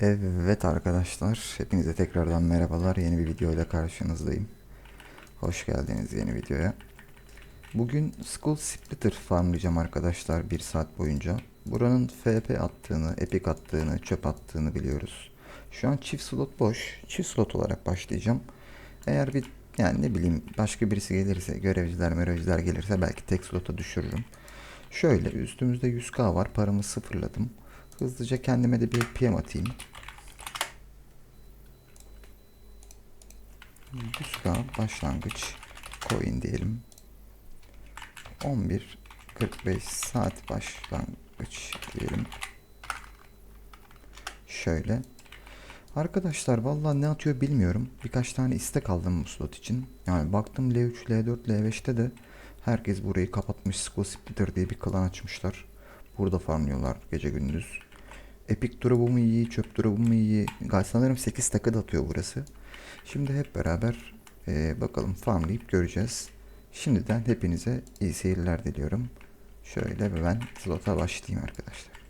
Evet arkadaşlar, hepinize tekrardan merhabalar. Yeni bir videoyla karşınızdayım. Hoş geldiniz yeni videoya. Bugün Skull Splitter farmlayacağım arkadaşlar bir saat boyunca. Buranın FP attığını, epic attığını, çöp attığını biliyoruz. Şu an çift slot boş. Çift slot olarak başlayacağım. Eğer bir yani ne bileyim başka birisi gelirse, görevciler, merevciler gelirse belki tek slota düşürürüm. Şöyle üstümüzde 100k var. Paramı sıfırladım. Hızlıca kendime de bir PM atayım. 100k başlangıç coin diyelim. 11.45 saat başlangıç diyelim. Şöyle. Arkadaşlar vallahi ne atıyor bilmiyorum. Birkaç tane istek aldım bu slot için. Yani baktım L3, L4, L5'te de herkes burayı kapatmış. Splitter diye bir klan açmışlar. Burada farmlıyorlar gece gündüz. Epic drop'umu iyi, çöp drop'umu iyi. Gal sanırım 8 takı da atıyor burası. Şimdi hep beraber eee, bakalım farmlayıp göreceğiz. Şimdiden hepinize iyi seyirler diliyorum. Şöyle ben slota başlayayım arkadaşlar.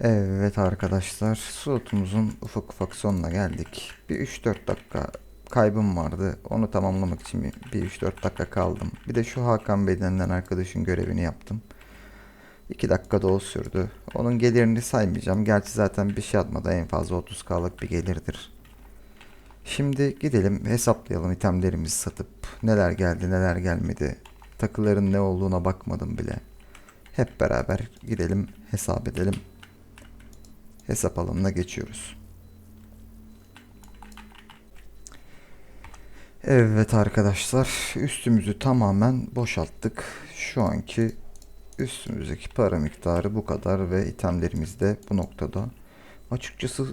Evet arkadaşlar, slotumuzun ufak ufak sonuna geldik. Bir 3-4 dakika kaybım vardı. Onu tamamlamak için bir- bir 3-4 dakika kaldım. Bir de şu Hakan Bey arkadaşın görevini yaptım. 2 dakika da o sürdü. Onun gelirini saymayacağım. Gerçi zaten bir şey atmadı en fazla 30k'lık bir gelirdir. Şimdi gidelim hesaplayalım itemlerimizi satıp neler geldi neler gelmedi. Takıların ne olduğuna bakmadım bile. Hep beraber gidelim hesap edelim hesap alanına geçiyoruz. Evet arkadaşlar üstümüzü tamamen boşalttık. Şu anki üstümüzdeki para miktarı bu kadar ve itemlerimiz de bu noktada. Açıkçası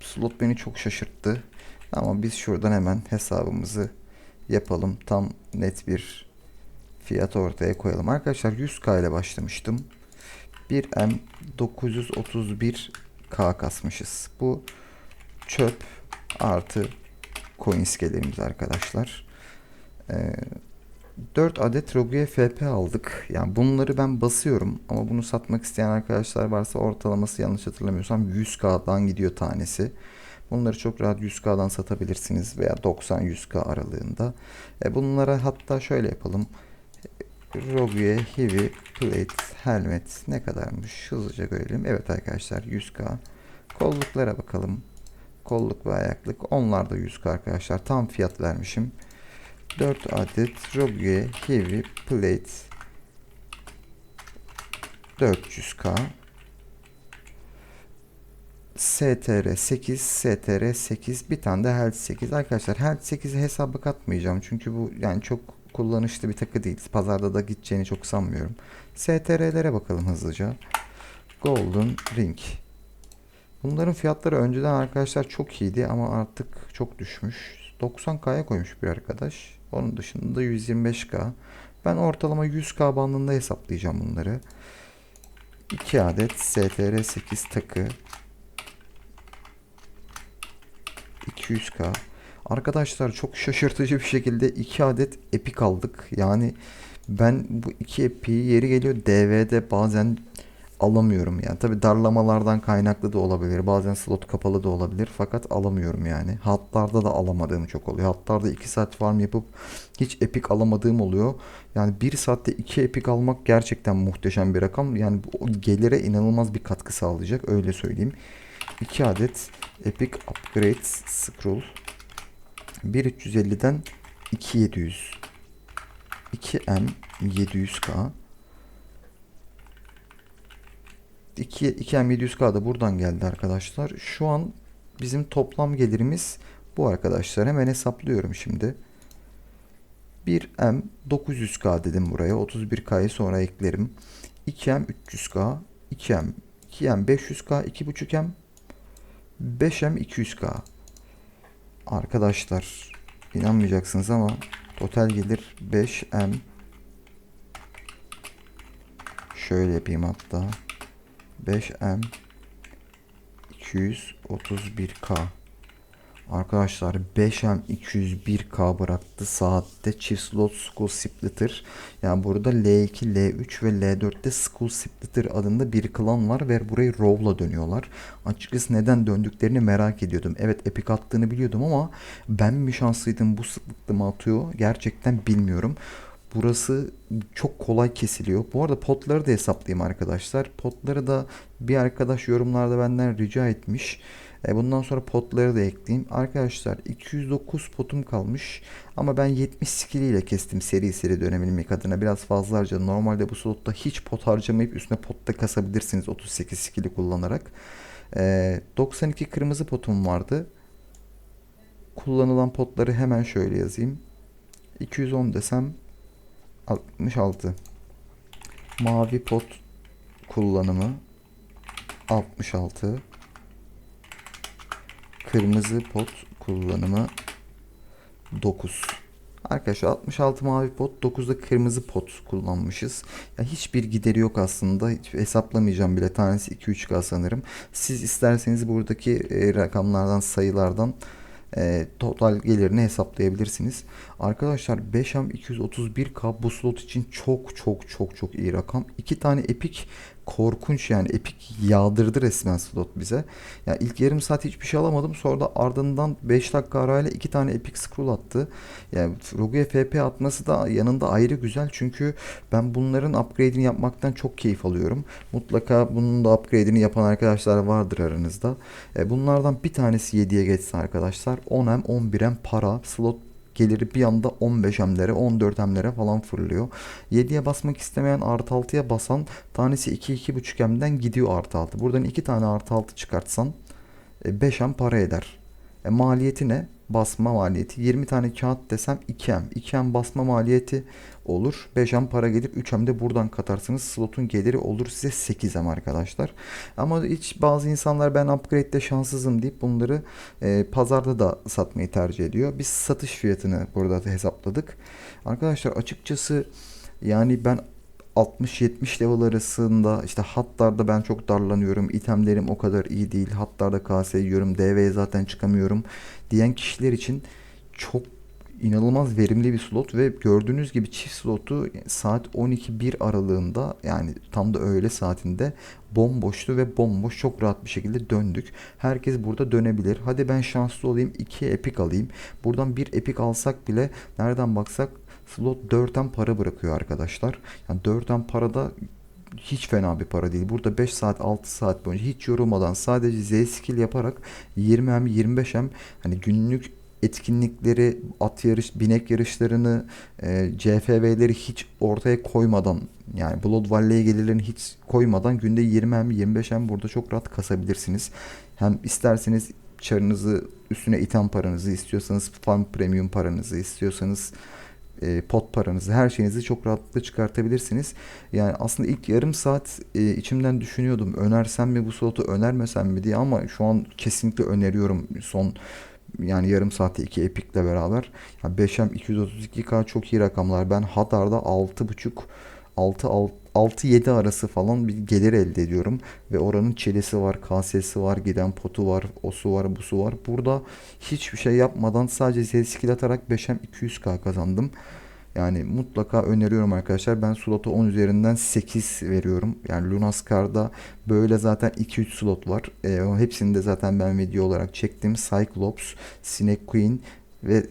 slot beni çok şaşırttı. Ama biz şuradan hemen hesabımızı yapalım. Tam net bir fiyat ortaya koyalım. Arkadaşlar 100k ile başlamıştım. 1M 931K kasmışız. Bu çöp artı coins gelirimiz arkadaşlar. Ee, 4 adet Rogue FP aldık. Yani bunları ben basıyorum ama bunu satmak isteyen arkadaşlar varsa ortalaması yanlış hatırlamıyorsam 100K'dan gidiyor tanesi. Bunları çok rahat 100K'dan satabilirsiniz veya 90-100K aralığında. E bunlara hatta şöyle yapalım. Rogue Heavy Plate Helmet ne kadarmış? Hızlıca görelim. Evet arkadaşlar 100K. Kolluklara bakalım. Kolluk ve ayaklık. Onlar da 100K arkadaşlar. Tam fiyat vermişim. 4 adet Rogue Heavy Plate 400K. STR 8, STR 8, bir tane de Health 8. Arkadaşlar Health 8'i hesaba katmayacağım. Çünkü bu yani çok kullanışlı bir takı değil. Pazarda da gideceğini çok sanmıyorum. STR'lere bakalım hızlıca. Golden Ring. Bunların fiyatları önceden arkadaşlar çok iyiydi ama artık çok düşmüş. 90K'ya koymuş bir arkadaş. Onun dışında 125K. Ben ortalama 100K bandında hesaplayacağım bunları. 2 adet STR 8 takı. 200K. Arkadaşlar çok şaşırtıcı bir şekilde 2 adet epik aldık. Yani ben bu iki epiği yeri geliyor DV'de bazen alamıyorum yani. Tabi darlamalardan kaynaklı da olabilir. Bazen slot kapalı da olabilir. Fakat alamıyorum yani. Hatlarda da alamadığım çok oluyor. Hatlarda 2 saat farm yapıp hiç epik alamadığım oluyor. Yani 1 saatte 2 epik almak gerçekten muhteşem bir rakam. Yani bu gelire inanılmaz bir katkı sağlayacak. Öyle söyleyeyim. 2 adet Epic Upgrade Scroll 1350'den 2700 2M 700K 2, 2M 700K da buradan geldi arkadaşlar. Şu an bizim toplam gelirimiz bu arkadaşlar. Hemen hesaplıyorum şimdi. 1M 900K dedim buraya. 31K'yı sonra eklerim. 2M 300K 2M 2M 500K 2.5M 5M 200K. Arkadaşlar inanmayacaksınız ama total gelir 5M şöyle yapayım hatta 5M 231K Arkadaşlar 5M 201K bıraktı saatte çift slot school splitter. Yani burada L2, L3 ve L4'te school splitter adında bir klan var ve burayı Row'la dönüyorlar. Açıkçası neden döndüklerini merak ediyordum. Evet Epic attığını biliyordum ama ben mi şanslıydım bu sıklıkta mı atıyor gerçekten bilmiyorum. Burası çok kolay kesiliyor. Bu arada potları da hesaplayayım arkadaşlar. Potları da bir arkadaş yorumlarda benden rica etmiş. E, bundan sonra potları da ekleyeyim. Arkadaşlar 209 potum kalmış. Ama ben 70 skill ile kestim seri seri dönebilmek adına. Biraz fazla. Normalde bu slotta hiç pot harcamayıp üstüne potta kasabilirsiniz 38 skill'i kullanarak. E, 92 kırmızı potum vardı. Kullanılan potları hemen şöyle yazayım. 210 desem 66. Mavi pot kullanımı 66. Kırmızı pot kullanımı 9. Arkadaşlar 66 mavi pot 9'da kırmızı pot kullanmışız. Ya hiçbir gideri yok aslında. Hiç hesaplamayacağım bile. Tanesi 2-3K sanırım. Siz isterseniz buradaki e, rakamlardan sayılardan e, total gelirini hesaplayabilirsiniz. Arkadaşlar 5M 231K bu slot için çok çok çok çok iyi rakam. İki tane epik korkunç yani epik yağdırdı resmen slot bize. Yani ilk yarım saat hiçbir şey alamadım. Sonra da ardından 5 dakika arayla iki tane epik scroll attı. Yani Rogue'ya FP atması da yanında ayrı güzel. Çünkü ben bunların upgrade'ini yapmaktan çok keyif alıyorum. Mutlaka bunun da upgrade'ini yapan arkadaşlar vardır aranızda. E, bunlardan bir tanesi 7'ye geçse arkadaşlar 10M 11M para slot geliri bir anda 15M'lere 14M'lere falan fırlıyor. 7'ye basmak istemeyen artı 6'ya basan tanesi 2-2.5M'den gidiyor artı 6. Buradan 2 tane artı 6 çıkartsan 5M para eder. E, maliyeti ne? Basma maliyeti. 20 tane kağıt desem 2M. 2M basma maliyeti olur. 5M para gelir. 3M de buradan katarsınız. Slotun geliri olur size 8M arkadaşlar. Ama hiç bazı insanlar ben upgrade'de şanssızım deyip bunları e, pazarda da satmayı tercih ediyor. Biz satış fiyatını burada da hesapladık. Arkadaşlar açıkçası yani ben 60-70 level arasında işte hatlarda ben çok darlanıyorum. itemlerim o kadar iyi değil. Hatlarda KS yiyorum. DV'ye zaten çıkamıyorum. Diyen kişiler için çok inanılmaz verimli bir slot ve gördüğünüz gibi çift slotu saat 12-1 aralığında yani tam da öğle saatinde bomboştu ve bomboş çok rahat bir şekilde döndük. Herkes burada dönebilir. Hadi ben şanslı olayım 2 epik alayım. Buradan bir epik alsak bile nereden baksak slot 4'ten para bırakıyor arkadaşlar. Yani 4'ten parada hiç fena bir para değil. Burada 5 saat 6 saat boyunca hiç yorulmadan sadece Z skill yaparak 20 hem 25 hem hani günlük etkinlikleri, at yarış, binek yarışlarını, e, CFV'leri hiç ortaya koymadan yani Blood Valley gelirlerini hiç koymadan günde 20 hem 25 hem burada çok rahat kasabilirsiniz. Hem isterseniz çarınızı üstüne item paranızı istiyorsanız farm premium paranızı istiyorsanız e, pot paranızı her şeyinizi çok rahatlıkla çıkartabilirsiniz. Yani aslında ilk yarım saat e, içimden düşünüyordum önersem mi bu slotu önermesem mi diye ama şu an kesinlikle öneriyorum son yani yarım saatte iki epikle beraber. Yani 5M 232K çok iyi rakamlar. Ben Hadar'da 6.5 6 6-7 arası falan bir gelir elde ediyorum. Ve oranın çelesi var, kasesi var, giden potu var, osu var, busu var. Burada hiçbir şey yapmadan sadece skill atarak 5M 200k kazandım. Yani mutlaka öneriyorum arkadaşlar. Ben slota 10 üzerinden 8 veriyorum. Yani Lunaskar'da böyle zaten 2-3 slot var. E, o hepsini de zaten ben video olarak çektim. Cyclops, Snake Queen ve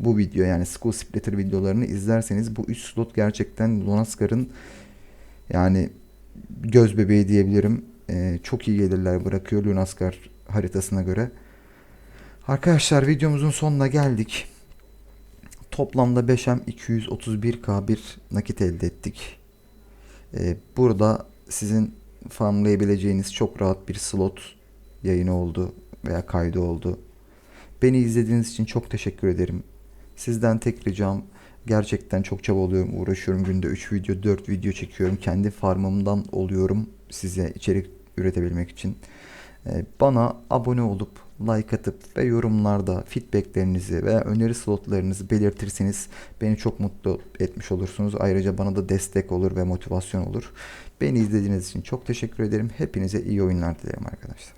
bu video yani Skull Splitter videolarını izlerseniz bu 3 slot gerçekten Lunaskar'ın yani göz bebeği diyebilirim. E, çok iyi gelirler bırakıyor Lunaskar haritasına göre. Arkadaşlar videomuzun sonuna geldik. Toplamda 5M 231K bir nakit elde ettik. Ee, burada sizin farmlayabileceğiniz çok rahat bir slot yayını oldu veya kaydı oldu. Beni izlediğiniz için çok teşekkür ederim. Sizden tek ricam gerçekten çok çabalıyorum, uğraşıyorum. Günde 3 video, 4 video çekiyorum. Kendi farmımdan oluyorum size içerik üretebilmek için. Ee, Bana abone olup like atıp ve yorumlarda feedbacklerinizi veya öneri slotlarınızı belirtirseniz beni çok mutlu etmiş olursunuz. Ayrıca bana da destek olur ve motivasyon olur. Beni izlediğiniz için çok teşekkür ederim. Hepinize iyi oyunlar dilerim arkadaşlar.